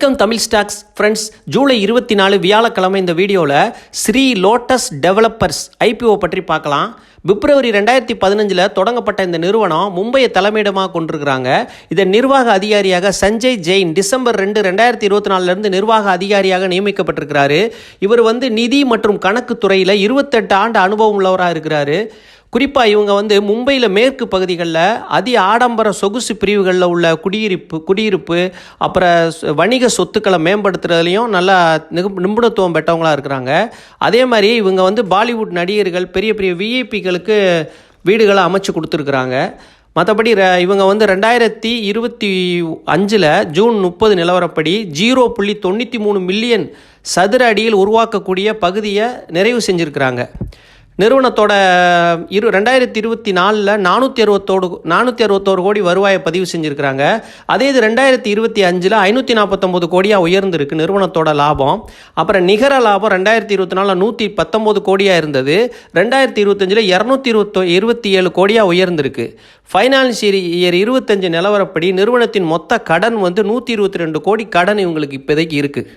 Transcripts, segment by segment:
வணக்கம் Tamil stocks. Friends July இருபத்தி நாலு வியாழக்கிழமை இந்த வீடியோவில் ஸ்ரீ லோட்டஸ் டெவலப்பர்ஸ் ஐபிஓ பற்றி பார்க்கலாம். பிப்ரவரி ரெண்டாயிரத்தி பதினஞ்சில் தொடங்கப்பட்ட இந்த நிறுவனம் மும்பையை தலைமையிடமாக கொண்டிருக்கிறாங்க. இதன் நிர்வாக அதிகாரியாக சஞ்சய் ஜெயின் டிசம்பர் ரெண்டு ரெண்டாயிரத்தி இருபத்தி நாலுலேருந்து நிர்வாக அதிகாரியாக நியமிக்கப்பட்டிருக்கிறாரு. இவர் வந்து நிதி மற்றும் கணக்கு துறையில் இருபத்தெட்டு ஆண்டு அனுபவம் உள்ளவராக இருக்கிறாரு. குறிப்பாக இவங்க வந்து மும்பையில் மேற்கு பகுதிகளில் அதி ஆடம்பர சொகுசு பிரிவுகளில் உள்ள குடியிருப்பு குடியிருப்பு அப்புறம் வணிக சொத்துக்களை மேம்படுத்துறதுலையும் நல்லா நிபுணத்துவம் பெற்றவங்களாக இருக்கிறாங்க. அதே மாதிரி இவங்க வந்து பாலிவுட் நடிகர்கள் பெரிய பெரிய விஐபிகளுக்கு வீடுகளை அமைச்சு கொடுத்துருக்குறாங்க. மற்றபடி ர இவங்க வந்து ரெண்டாயிரத்தி இருபத்தி அஞ்சில் ஜூன் முப்பது நிலவரப்படி ஜீரோ புள்ளி தொண்ணூற்றி மூணு மில்லியன் சதுர அடியில் உருவாக்கக்கூடிய பகுதியை நிறைவு செஞ்சுருக்கிறாங்க. நிறுவனத்தோட இரு ரெண்டாயிரத்தி இருபத்தி நாலில் நானூற்றி அறுபத்தோடு நானூற்றி அறுபத்தோரு கோடி வருவாயை பதிவு செஞ்சுருக்கிறாங்க. அதே இது ரெண்டாயிரத்தி இருபத்தி அஞ்சில் ஐநூற்றி நாற்பத்தொம்போது கோடியாக உயர்ந்திருக்கு நிறுவனத்தோட லாபம். அப்புறம் நிகர லாபம் ரெண்டாயிரத்தி இருபத்தி நாலில் நூற்றி பத்தொம்போது கோடியாக இருந்தது. ரெண்டாயிரத்தி இருபத்தஞ்சில் இரநூத்தி இருபத்தோ இருபத்தி ஏழு கோடியாக உயர்ந்திருக்கு. ஃபைனான்சியல் இயர் இருபத்தஞ்சு நிலவரப்படி நிறுவனத்தின் மொத்த கடன் வந்து நூற்றி இருபத்தி ரெண்டு கோடி கடன் இவங்களுக்கு இப்போதைக்கு இருக்குது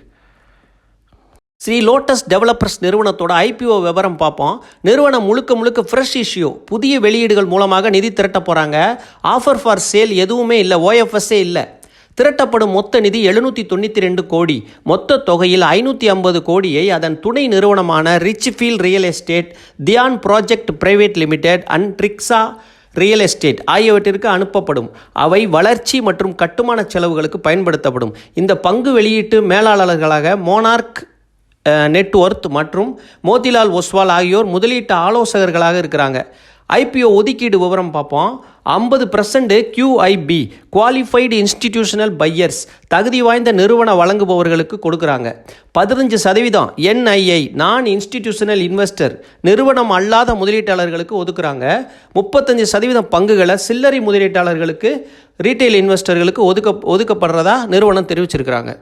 ஸ்ரீ லோட்டஸ் டெவலப்பர்ஸ் நிறுவனத்தோட ஐபிஓ விவரம் பார்ப்போம். நிறுவனம் முழுக்க முழுக்க ஃப்ரெஷ் இஷ்யூ புதிய வெளியீடுகள் மூலமாக நிதி திரட்ட போகிறாங்க ஆஃபர் ஃபார் சேல் எதுவுமே இல்லை. ஓஎஃப்எஸ்ஸே இல்லை. திரட்டப்படும் மொத்த நிதி எழுநூற்றி தொண்ணூற்றி ரெண்டு கோடி. மொத்த தொகையில் ஐநூற்றி ஐம்பது கோடியை அதன் துணை நிறுவனமான rich feel real estate Dhyan project private limited and Tryksha real estate ஆகியவற்றிற்கு அனுப்பப்படும். அவை வளர்ச்சி மற்றும் கட்டுமான செலவுகளுக்கு பயன்படுத்தப்படும். இந்த பங்கு வெளியீட்டு மேலாளர்களாக மோனார்க் நெட்ஒர்த் மற்றும் மோதிலால் ஒஸ்வால் ஆகியோர் முதலீட்டு ஆலோசகர்களாக இருக்கிறாங்க. ஐபிஓ ஒதுக்கீடு விவரம் பார்ப்போம். ஐம்பது percent QIB qualified institutional buyers தகுதி வாய்ந்த நிறுவன வழங்குபவர்களுக்கு கொடுக்குறாங்க. பதினஞ்சு சதவீதம் என்ஐஐ நான் இன்ஸ்டிடியூஷனல் இன்வெஸ்டர் நிறுவனம் அல்லாத முதலீட்டாளர்களுக்கு ஒதுக்குறாங்க. முப்பத்தஞ்சு சதவீதம் பங்குகளை சில்லறை முதலீட்டாளர்களுக்கு ரீட்டைல் இன்வெஸ்டர்களுக்கு ஒதுக்க ஒதுக்கப்படுறதா நிறுவனம் தெரிவிச்சிருக்கிறாங்க.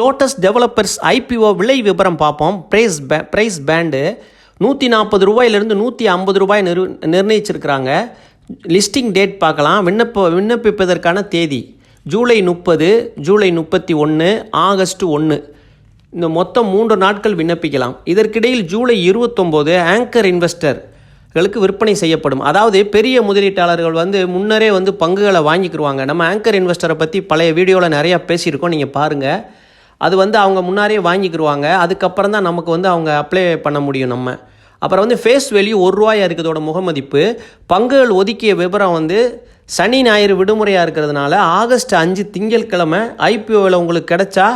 லோட்டஸ் டெவலப்பர்ஸ் ஐபிஓ விலை விவரம் பார்ப்போம். பிரைஸ் பே பிரைஸ் பேண்டு நூற்றி நாற்பது ரூபாயிலிருந்து நூற்றி ஐம்பது ரூபாய் நிர் நிர்ணயிச்சிருக்கிறாங்க. லிஸ்டிங் டேட் பார்க்கலாம். விண்ணப்ப விண்ணப்பிப்பதற்கான தேதி ஜூலை முப்பது ஜூலை முப்பத்தி ஒன்று ஆகஸ்ட் ஒன்று. இந்த மொத்தம் மூன்று நாட்கள் விண்ணப்பிக்கலாம். இதற்கிடையில் ஜூலை இருபத்தொம்போது ஆங்கர் இன்வெஸ்டர் களுக்கு விற்பனை செய்யப்படும். அதாவது பெரிய முதலீட்டாளர்கள் வந்து முன்னரே வந்து பங்குகளை வாங்கிக்கிருவாங்க. நம்ம ஆங்கர் இன்வெஸ்டரை பற்றி பழைய வீடியோவில் நிறையா பேசியிருக்கோம். நீங்கள் பாருங்கள் அது வந்து அவங்க முன்னாடியே வாங்கிக்கிடுவாங்க அதுக்கப்புறம் தான் நமக்கு வந்து அவங்க அப்ளை பண்ண முடியும் நம்ம. அப்புறம் வந்து ஃபேஸ் வேல்யூ ஒரு ரூபாயாக இருக்கிறதோட முகமதிப்பு. பங்குகள் ஒதுக்கிய விவரம் வந்து சனி ஞாயிறு விடுமுறையாக இருக்கிறதுனால ஆகஸ்ட் அஞ்சு திங்கட்கிழமை ஐபிஓவில் உங்களுக்கு கிடைச்சா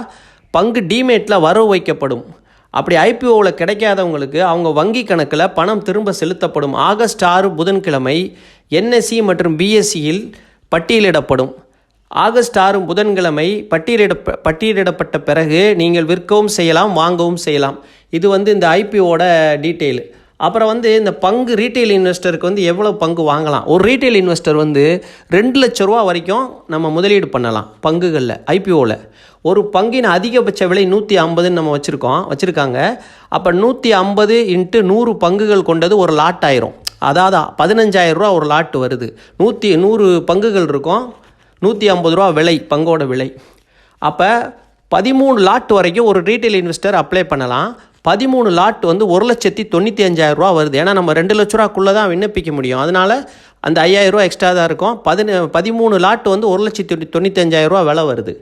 பங்கு டிமேட்டில் வரவு வைக்கப்படும். அப்படி ஐபிஓவில் கிடைக்காதவங்களுக்கு அவங்க வங்கி கணக்கில் பணம் திரும்ப செலுத்தப்படும். ஆகஸ்ட் ஆறு புதன்கிழமை என்எஸ்சி மற்றும் பிஎஸ்சியில் பட்டியலிடப்படும். ஆகஸ்ட் ஆறு புதன்கிழமை பட்டியலிட பட்டியலிடப்பட்ட பிறகு நீங்கள் விற்கவும் செய்யலாம் வாங்கவும் செய்யலாம். இது வந்து இந்த ஐபிஓட டீட்டெயில். அப்புறம் வந்து இந்த பங்கு ரீட்டைல் இன்வெஸ்டருக்கு வந்து எவ்வளோ பங்கு வாங்கலாம்? ஒரு ரீட்டைல் இன்வெஸ்டர் வந்து ரெண்டு லட்ச ரூபா வரைக்கும் நம்ம முதலீடு பண்ணலாம் பங்குகளில் ஐபிஓவில் ஒரு பங்கின் அதிகபட்ச விலை நூற்றி ஐம்பதுன்னு நம்ம வச்சுருக்கோம் வச்சுருக்காங்க. அப்போ நூற்றி ஐம்பது இன்ட்டு நூறு பங்குகள் கொண்டது ஒரு லாட் ஆயிரும். அதாவது பதினஞ்சாயிரம் ரூபா ஒரு லாட் வருது. நூற்றி நூறு பங்குகள் இருக்கும். நூற்றி ஐம்பது ரூபா விலை பங்கோட விலை. அப்போ பதிமூணு லாட் வரைக்கும் ஒரு ரீட்டைல் இன்வெஸ்டர் அப்ளை பண்ணலாம். பதிமூணு லாட் வந்து ஒரு லட்சத்தி தொண்ணூற்றி அஞ்சாயிரம் ரூபா வருது. ஏன்னா நம்ம ரெண்டு லட்ச ரூபாக்குள்ளே தான் விண்ணப்பிக்க முடியும். அதனால் அந்த ஐயாயிரம் ரூபா எக்ஸ்ட்ரா தான் இருக்கும். பதின பதிமூணு லாட் வந்து ஒரு லட்சத்தி தொண்ணூற்றி அஞ்சாயிரம் ரூபா விலை வருது.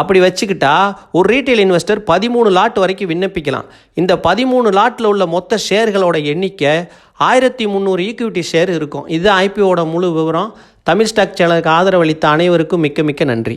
அப்படி வச்சுக்கிட்டா ஒரு ரீட்டைல் இன்வெஸ்டர் பதிமூணு லாட் வரைக்கும் விண்ணப்பிக்கலாம். இந்த பதிமூணு லாட்டில் உள்ள மொத்த ஷேர்களோட எண்ணிக்கை ஆயிரத்தி முந்நூறு ஈக்விட்டி ஷேர் இருக்கும். இது ஐபிஓட முழு விவரம். தமிழ் ஸ்டாக் சேனலுக்கு ஆதரவளித்த அனைவருக்கும் மிக்க மிக்க நன்றி.